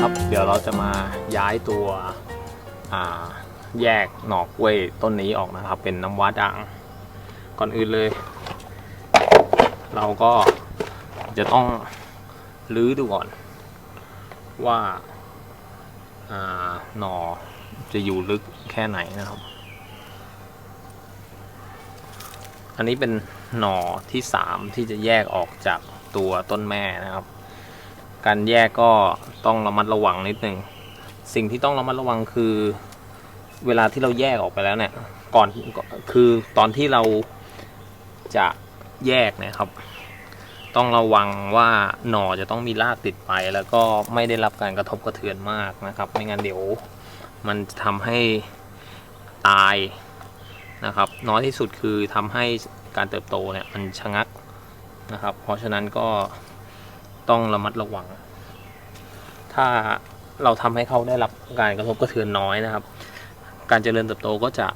ครับ เดี๋ยวเราจะมาย้ายตัวแยกหนอกล้วยต้นนี้ออกนะครับ เป็นน้ำว้าด่าง ก่อนอื่นเลย เราก็จะต้องรื้อดูก่อน ว่าหนอจะอยู่ลึกแค่ไหนนะครับ อันนี้เป็นหน่อที่สามที่จะแยกออกจากตัวต้นแม่นะครับ การแยกก็ต้องระมัดระวังนิดนึงสิ่งที่ต้องระมัดระวังคือ เวลาที่เราแยกออกไปแล้วเนี่ยก่อนคือตอนที่เราจะแยกนะครับ ต้องระวังว่าหน่อจะต้องมีรากติดไป แล้วก็ไม่ได้รับการกระทบกระเทือนมากนะครับ ไม่งั้นเดี๋ยวมันจะทำให้ตายนะครับ น้อยที่สุดคือทำให้การเติบโตเนี่ยมันชะงักนะครับ เพราะฉะนั้นก็ ต้องระมัดระวัง ถ้าเราทำให้เขาได้รับการกระทบกระเทือนน้อยนะครับ การเจริญเติบโตก็จะ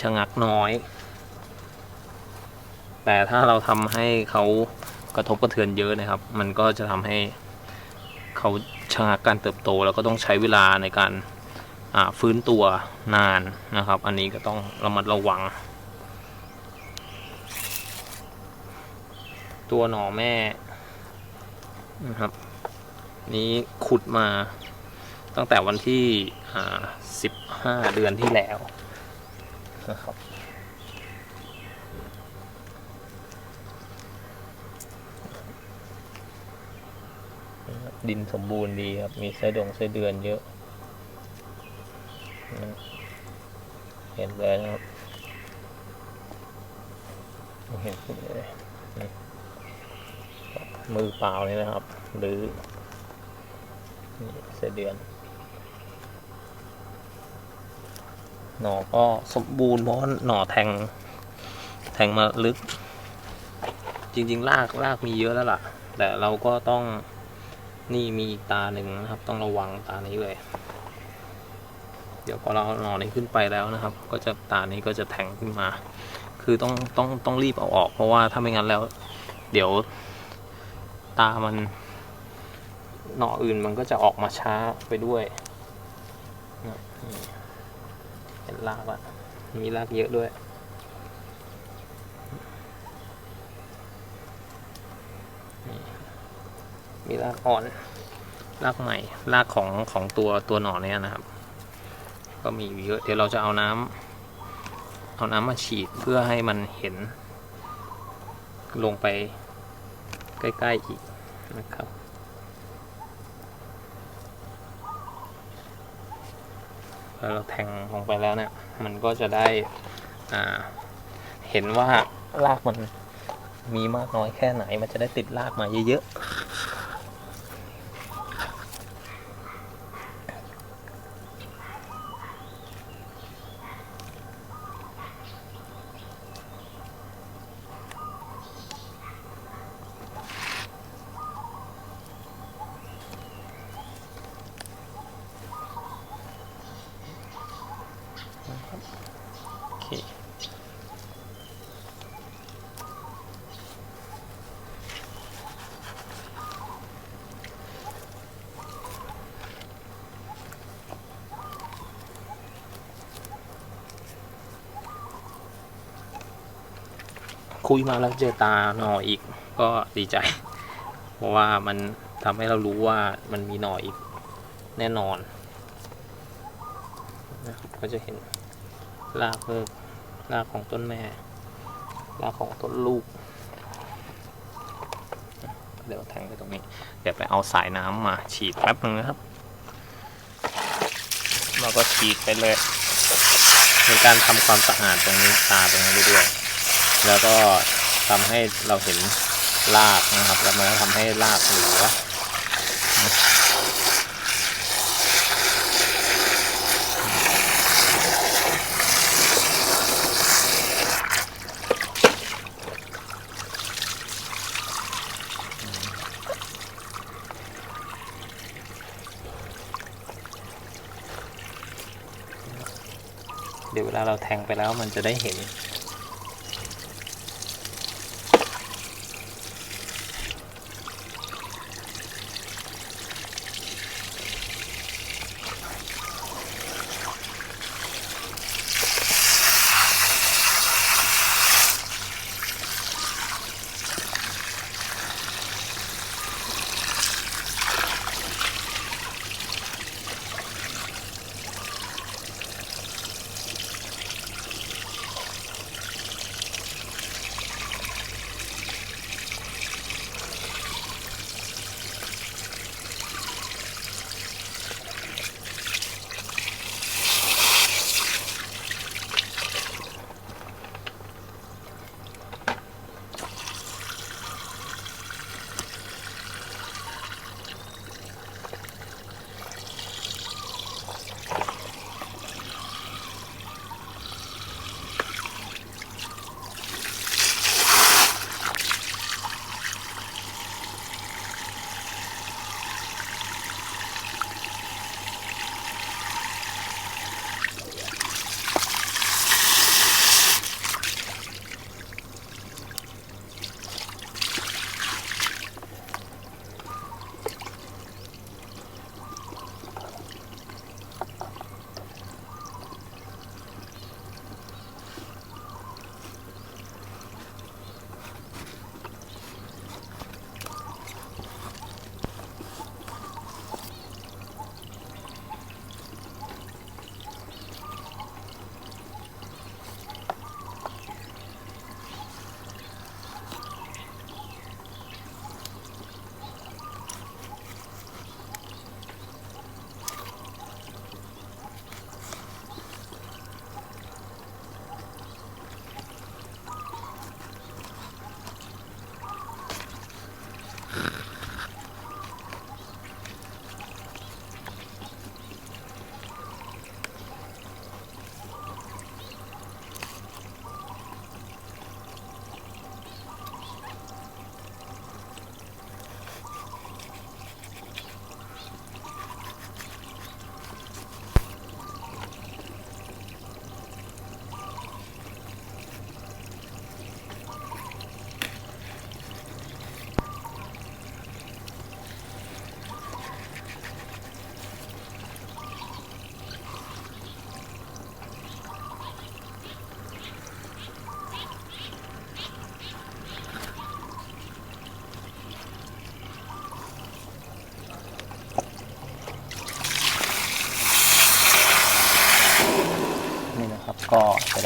ชะงักน้อย แต่ถ้าเราทำให้เขากระทบกระเทือนเยอะนะครับ มันก็จะทำให้เขาชะงักการเติบโต แล้วก็ต้องใช้เวลาในการฟื้นตัวนานนะครับ อันนี้ก็ต้องระมัดระวัง ตัวหน่อแม่ นะครับ นี้ขุดมาตั้งแต่วันที่อ่าสิบห้าเดือนที่แล้วนะครับดินสมบูรณ์ดีครับ มีไส้ดงไส้เดือนเยอะ เห็นเลยนะครับ เห็นเลย มือเปล่านี่นะครับ หรือนี่ไส้เดือน หน่อก็สมบูรณ์เพราะหน่อแทง แทงมาลึก จริงๆรากรากมีเยอะแล้วล่ะ แต่เราก็ต้องนี่มีอีกตาหนึ่งนะครับ ต้องระวังตานี้เลย เดี๋ยวพอเราเอาหน่อนี้ขึ้นไปแล้วนะครับ ก็จะตานี้ก็จะแทงขึ้นมา คือต้องต้องต้องรีบเอาออก เพราะว่าถ้าไม่งั้นแล้ว เดี๋ยว ตามันหน่ออื่นมันก็จะออกมาช้าไปด้วยเห็นรากละมีรากเยอะด้วย มีรากอ่อน รากใหม่ รากของของตัวตัวหน่อเนี้ยนะครับ ก็มีเยอะ เดี๋ยวเราจะเอาน้ำเอาน้ำมาฉีดเพื่อให้มันเห็นลงไป ใกล้ๆอีกนะครับ พอเราแทงลงไปแล้วเนี่ย มันก็จะได้เห็นว่ารากมันมีมากน้อยแค่ไหน มันจะได้ติดรากมาเยอะๆ คุยมาแล้วเจอตาหน่ออีก ก็ดีใจ เพราะว่ามันทำให้เรารู้ว่ามันมีหน่ออีกแน่นอนนะครับก็จะเห็นรากเพิ่มรากของต้นแม่รากของต้นลูก เดี๋ยวแทงไปตรงนี้ เดี๋ยวไปเอาสายน้ำมาฉีดแป๊บนึงนะครับ เราก็ฉีดไปเลยเป็นการทำความสะอาดตรงนี้ตาตรงนี้ไปด้วย แล้วก็ทำให้เราเห็นรากนะครับ แล้วมันก็ทำให้รากเหลือเดี๋ยวเวลาเราแทงไปแล้วมันจะได้เห็น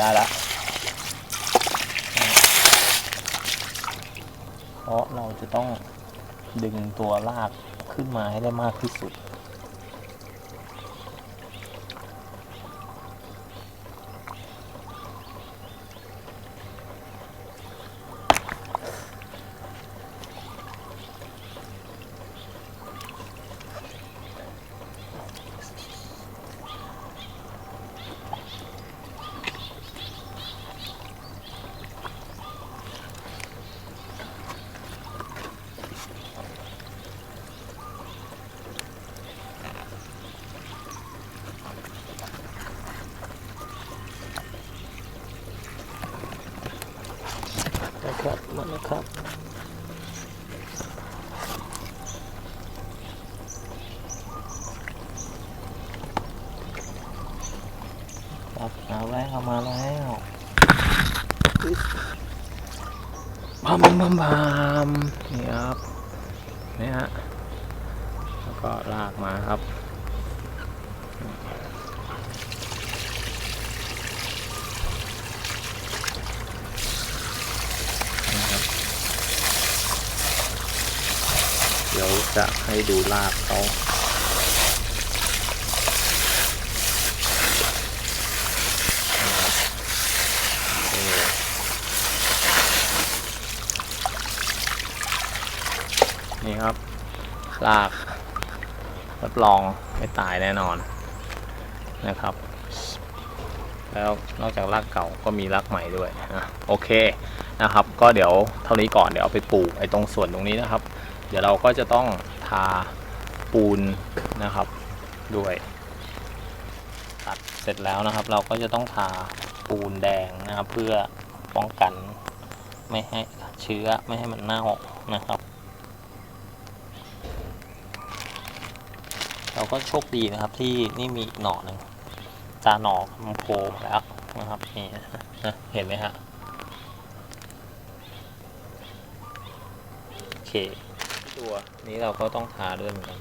ได้ละเพราะเราจะต้องดึงตัวลากขึ้นมาให้ได้มากที่สุด ครับมานะครับครับเอาแล้วเอามาแล้วบามบามบามบามนี่ครับนี่ฮะแล้วก็ลากมาครับนะครับ เดี๋ยวจะให้ดูลากเขานะครับโอเคนี่ครับ ลาก รับรองไม่ตายแน่นอนนะครับ แล้วนอกจากรากเก่าก็มีรากใหม่ด้วยนะโอเคนะครับ ก็เดี๋ยวเท่านี้ก่อนเดี๋ยวเอาไปปลูกไอ้ตรงส่วนตรงนี้นะครับ เดี๋ยวเราก็จะต้องทาปูนนะครับด้วยตัดเสร็จแล้วนะครับ เราก็จะต้องทาปูนแดงนะครับ เพื่อป้องกันไม่ให้เชื้อไม่ให้มันเน่านะครับ เราก็โชคดีนะครับที่นี่มีอีกหน่อหนึ่งตาหนอมันโผล่มาแล้วนะครับนี่นะเห็นไหมฮะโอเค ตัว นี้เราก็ต้องทาด้วยเหมือนกัน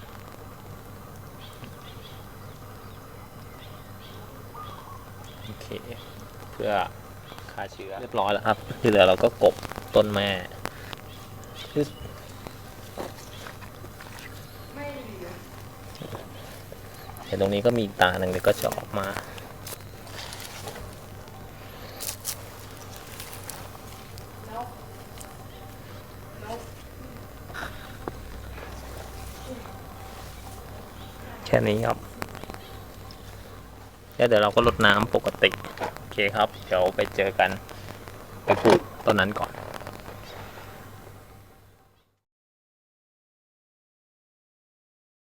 โอเค เพื่อฆ่าเชื้อเรียบร้อยแล้วครับ ที่เหลือเราก็กบต้นแม่ปึ๊บเห็นตรงนี้ก็มีอีกตาหนึ่งเดี๋ยวก็จะออกมา ค่นี้ครับแล้วเดี๋ยวเราก็ลดน้ำปกติ โอเคครับ เดี๋ยวไปเจอกันไปปลูกต้นนั้นก่อน